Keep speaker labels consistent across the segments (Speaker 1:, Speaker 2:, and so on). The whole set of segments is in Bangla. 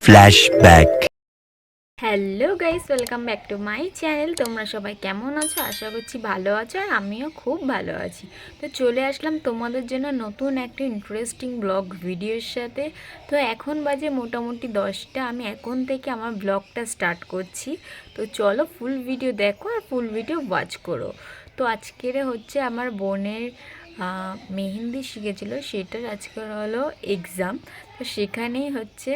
Speaker 1: Flashback.
Speaker 2: Hello guys, welcome back to my channel. তোমরা সবাই কেমন আছো? আশা করছি ভালো আছো আর আমিও খুব ভালো আছি। তো চলে আসলাম তোমাদের জন্য নতুন একটা ইন্টারেস্টিং ব্লগ ভিডিওর সাথে। তো এখন বাজে মোটামুটি দশটা। আমি এখন থেকে আমার ব্লগটা স্টার্ট করছি। তো চলো ফুল ভিডিও দেখো আর ফুল ভিডিও ওয়াচ করো। তো আজকের হচ্ছে আমার বোনের মেহেন্দি শিখেছিল। সেটার আজকের হলো এক্সাম তো সেখানেই হচ্ছে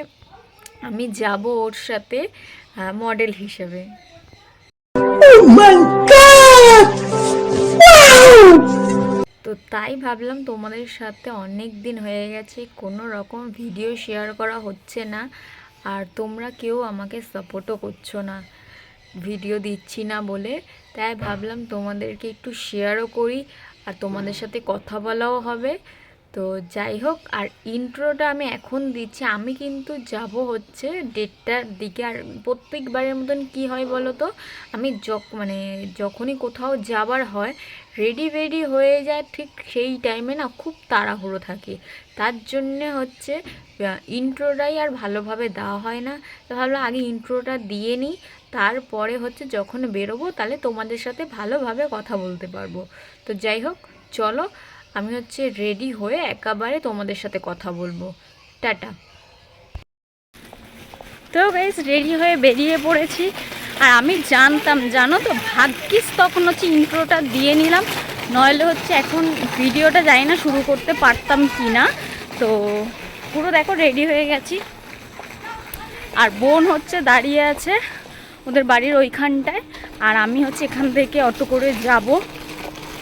Speaker 2: আমি যাব ওর সাথে মডেল হিসেবে। তো তাই ভাবলাম তোমাদের সাথে অনেক দিন হয়ে গেছে কোনো রকম ভিডিও শেয়ার করা হচ্ছে না আর তোমরা কেউ আমাকে সাপোর্টও করছ না ভিডিও দিচ্ছি না বলে। তাই ভাবলাম তোমাদেরকে একটু শেয়ারও করি আর তোমাদের সাথে কথা বলাও হবে। তো যাই হোক, আর ইন্ট্রোটা আমি এখন দিচ্ছি। আমি কিন্তু যাব হচ্ছে ডেটটার দিকে। আর প্রত্যেকবারের মতন কি হয় বলো তো? আমি যখ মানে যখনই কোথাও যাবার হয় রেডি রেডি হয়ে যায় ঠিক সেই টাইমে না খুব তাড়াহুড়ো থাকে। তার জন্যে হচ্ছে ইন্ট্রোটাই আর ভালোভাবে দেওয়া হয় না। তো ভাবলাম আগে ইন্ট্রোটা দিয়ে নিই। তারপরে হচ্ছে যখন বেরোবো, তাহলে তোমাদের সাথে ভালোভাবে কথা বলতে পারব। তো যাই হোক, চলো আমি হচ্ছে রেডি হয়ে একেবারে তোমাদের সাথে কথা বলব। টাটা। তো গাইস রেডি হয়ে বেরিয়ে পড়েছি। আর আমি জানতাম, জানো তো, ভাগ্যিস তখন হচ্ছে ইন্ট্রোটা দিয়ে নিলাম। নইলে হচ্ছে এখন ভিডিওটা যাই না শুরু করতে পারতাম কি না তো পুরো দেখো রেডি হয়ে গেছি। আর বোন হচ্ছে দাঁড়িয়ে আছে ওদের বাড়ির ওইখানটায়। আর আমি হচ্ছে এখান থেকে অটো করে যাব।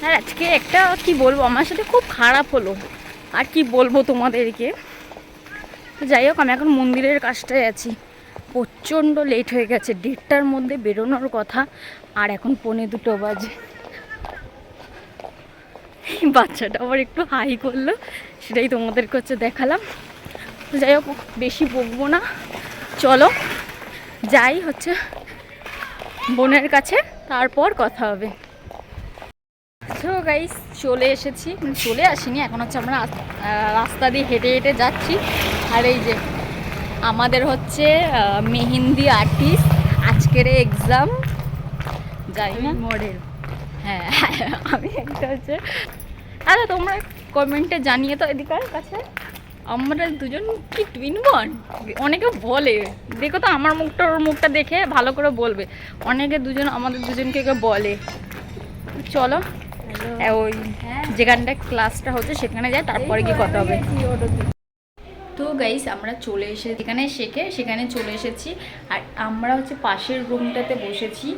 Speaker 2: আর আজকে একটা কি বলব, আমার সাথে খুব খারাপ হলো। আর কি বলব তোমাদেরকে? যাই হোক, আমি এখন মন্দিরের কাজটায় আছি। প্রচণ্ড লেট হয়ে গেছে, দেড়টার মধ্যে বেরোনোর কথা। আর এখন পৌনে দুটো বাজে। বাচ্চাটা আবার একটু হাই করল, সেটাই তোমাদেরকে হচ্ছে দেখালাম। যাই হোক, বেশি বকবো না। চলো, যাই হচ্ছে বোনের কাছে, তারপর কথা হবে। তো গাইস চলে এসেছি। মানে চলে আসিনি এখন হচ্ছে আমরা রাস্তা দিয়ে হেঁটে হেঁটে যাচ্ছি। আর এই যে আমাদের হচ্ছে মেহেন্দি আর্টিস্ট আজকের এক্সাম যাই না। মডেল হ্যাঁ আমি একটা হচ্ছে আরে তোমরা কমেন্টে জানিয়ে তো এদিকার কাছে। আমরা দুজন কি টুইন বোন অনেকে বলে দেখো তো আমার মুখটা ওর মুখটা দেখে ভালো করে বলবে। অনেকে দুজন আমাদের দুজনকে বলে। চলো। ওই যেখানটায় ক্লাসটা হচ্ছে, সেখানে যাই তারপরে গিয়ে কথা হবে। তো গাইস আমরা চলে এসে যেখানে শেখে, সেখানে চলে এসেছি। আর আমরা হচ্ছে পাশের রুমটাতে বসেছি।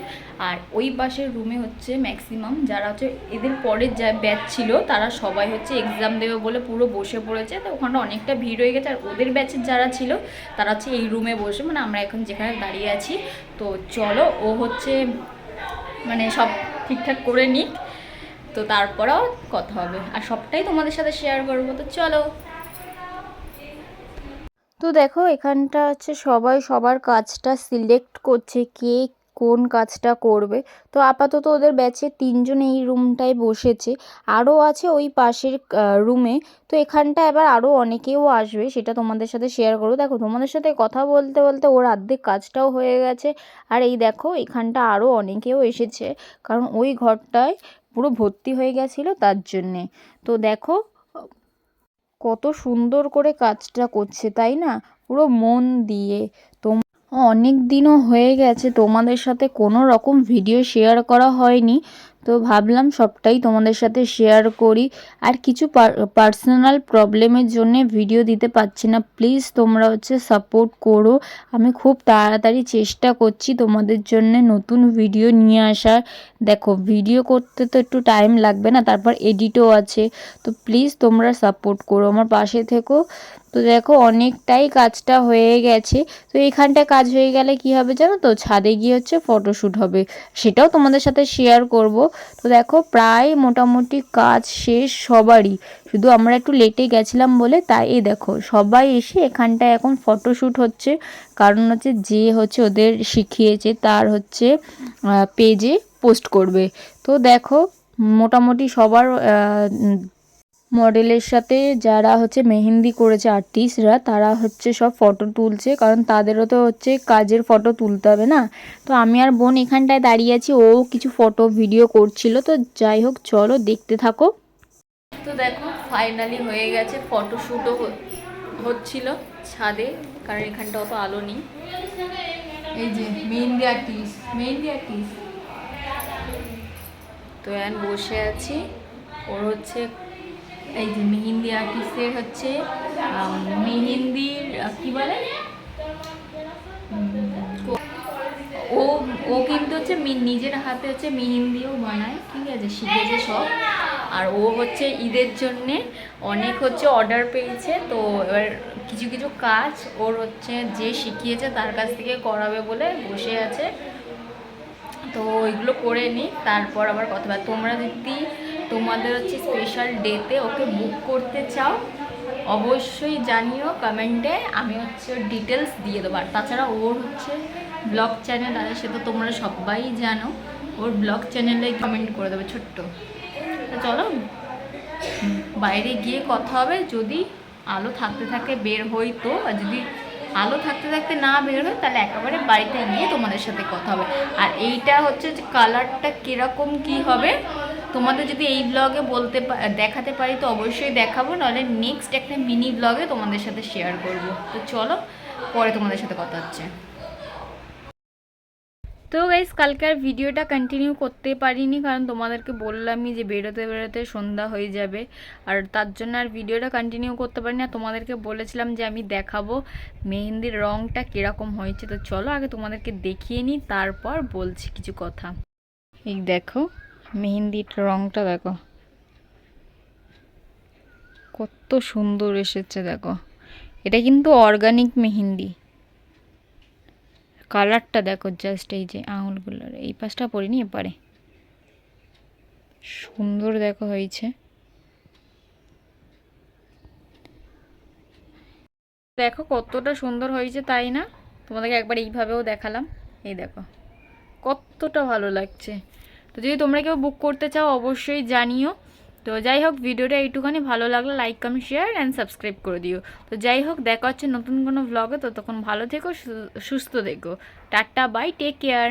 Speaker 2: আর ওই পাশের রুমে হচ্ছে ম্যাক্সিমাম যারা হচ্ছে এদের পরের যা ব্যাচ ছিল, তারা সবাই হচ্ছে এক্সাম দেবে বলে পুরো বসে পড়েছে। তো ওখানটা অনেকটা ভিড় হয়ে গেছে। আর ওদের ব্যাচের যারা ছিল, তারা হচ্ছে এই রুমে বসে মানে আমরা এখন যেখানে দাঁড়িয়ে আছি। তো চলো, ও হচ্ছে মানে সব ঠিকঠাক করে নিক। তো তারপরেও কথা হবে। আর সবটাই তোমাদের সাথে শেয়ার করব। তো চলো। তো দেখো, এখানটা হচ্ছে সবাই সবার কাজটা সিলেক্ট করছে কে কোন কাজটা করবে। তো আপাতত ওদের ব্যাচে তিনজন এই রুমটায় বসেছে। আরও আছে ওই পাশের রুমে তো এখানটা এবার আরও অনেকেও আসবে, সেটা তোমাদের সাথে শেয়ার করব। দেখো, তোমাদের সাথে কথা বলতে বলতে ওর অর্ধেক কাজটাও হয়ে গেছে। আর এই দেখো, এখানটা আরও অনেকেও এসেছে। কারণ ওই ঘরটায় পুরো ভর্তি হয়ে গেছিল তার জন্যে। তো দেখো, কত সুন্দর করে কাজটা করছে, তাই না? পুরো মন দিয়ে। তোম অনেক দিনও হয়ে গেছে, তোমাদের সাথে কোনো রকম ভিডিও শেয়ার করা হয়নি। তো ভাবলাম সবটাই তোমাদের সাথে শেয়ার করি। আর কিছু পার্সোনাল প্রবলেমের জন্য ভিডিও দিতে পারছি না। প্লিজ তোমরা হচ্ছে সাপোর্ট করো। আমি খুব তাড়াতাড়ি চেষ্টা করছি তোমাদের জন্য নতুন ভিডিও নিয়ে আসার। দেখো ভিডিও করতে তো একটু টাইম লাগবে না, তারপর এডিটও আছে। তো প্লিজ তোমরা সাপোর্ট করো আমার পাশে থেকো। তো দেখো, অনেকটাই কাজটা হয়ে গেছে। তো এইখানটায় কাজ হয়ে গেলে কি হবে জানো তো? ছাদে গিয়ে হচ্ছে ফটোশ্যুট হবে। সেটাও তোমাদের সাথে শেয়ার করব।
Speaker 3: তো দেখো প্রায় মোটামুটি কাজ শেষ সবারই। শুধু আমরা একটু লেটে গেছিলাম বলে তাই এই দেখো, সবাই এসে এখানটায় এখন ফটোশ্যুট হচ্ছে। কারণ হচ্ছে যে হচ্ছে ওদের শিখিয়েছে তার হচ্ছে পেজে পোস্ট করবে। তো দেখো মোটামুটি সবার মডেলের সাথে যারা হচ্ছে মেহেন্দি করেছে আর্টিস্টরা তারা হচ্ছে সব ফটো তুলছে। কারণ তাদেরও তো হচ্ছে কাজের ফটো তুলতে হবে না। তো আমি আর বোন এখানটায় দাঁড়িয়ে আছি, ও কিছু ফটো ভিডিও করছিল। তো যাই হোক, চলো দেখতে থাকো।
Speaker 2: তো দেখো ফাইনালি হয়ে গেছে ফটোশ্যুটও হচ্ছিল ছাদে। কারণ এখানটা অত আলো নেই। এই যে, মেহেন্দি আর্টিস্ট মেহেন্দি আর্টিস্ট তো এখন বসে আছি। ওর হচ্ছে এই যে মেহেন্দি আর্টিস্টের হচ্ছে মেহেন্দির কি বলে? ও ও কিন্তু হচ্ছে নিজের হাতে হচ্ছে মেহেন্দিও বানায়, ঠিক আছে? শিখেছে সব। আর ও হচ্ছে ঈদের জন্যে অনেক হচ্ছে অর্ডার পেয়েছে, তো এবার কিছু কিছু কাজ ওর হচ্ছে যে শিখিয়েছে তার কাছ থেকে করাবে বলে বসে আছে। তো ওইগুলো করে নিই তারপর আবার কথা বলে তোমরা যদি তোমাদের হচ্ছে স্পেশাল ডেতে ওকে বুক করতে চাও, অবশ্যই জানিও কমেন্টে আমি হচ্ছে ডিটেলস দিয়ে দেবো। আর তাছাড়া ওর হচ্ছে ব্লগ চ্যানেল আছে সে তো তোমরা সবাই জানো, ওর ব্লগ চ্যানেলে কমেন্ট করে দেবে ছোট্ট। তো চলো, বাইরে গিয়ে কথা হবে, যদি আলো থাকতে থাকতে বের হই তো, আর যদি আলো থাকতে থাকতে না বের হয় তাহলে একেবারে বাড়িতে গিয়ে তোমাদের সাথে কথা হবে। আর এইটা হচ্ছে যে কালারটা কীরকম কি হবে তোমাদের যদি এই ব্লগে বলতে দেখাতে পারি, তো অবশ্যই দেখাবো, নাহলে নেক্সট একটা মিনি ব্লগে তোমাদের সাথে শেয়ার করব। তো চলো, পরে তোমাদের সাথে কথা হচ্ছে। তো গাইস কালকে আর ভিডিওটা কন্টিনিউ করতে পারিনি, কারণ তোমাদেরকে বললামই যে বেরোতে বেরোতে সন্ধ্যা হয়ে যাবে। আর তার জন্য আর ভিডিওটা কন্টিনিউ করতে পারিনি, আর তোমাদেরকে বলেছিলাম যে আমি দেখাবো মেহেন্দির রঙটা কীরকম হয়েছে। তো চলো আগে তোমাদেরকে দেখিয়ে নিই, তারপর বলছি কিছু কথা। এই দেখো মেহেন্দির রঙটা দেখো। কত সুন্দর এসেছে দেখো। এটা কিন্তু অর্গানিক মেহেন্দি। কালারটা দেখো জাস্ট এই যে আঙুলগুলোর। এই পাশটা পরিনি, এপারে। সুন্দর দেখো হয়েছে। দেখো কতটা সুন্দর হয়েছে তাই না? তোমাদেরকে একবার এইভাবেও দেখালাম। এই দেখো, কতটা ভালো লাগছে। তো যদি তোমরা কেউ বুক করতে চাও, অবশ্যই জানিও। তো যাই হোক, ভিডিওটা এইটুখানি ভালো লাগল like comment share and subscribe করে দিও। তো যাই হোক, দেখা হচ্ছে নতুন কোনো ভ্লগে তো তখন ভালো থেকো সুস্থ থেকো। Tata bye take care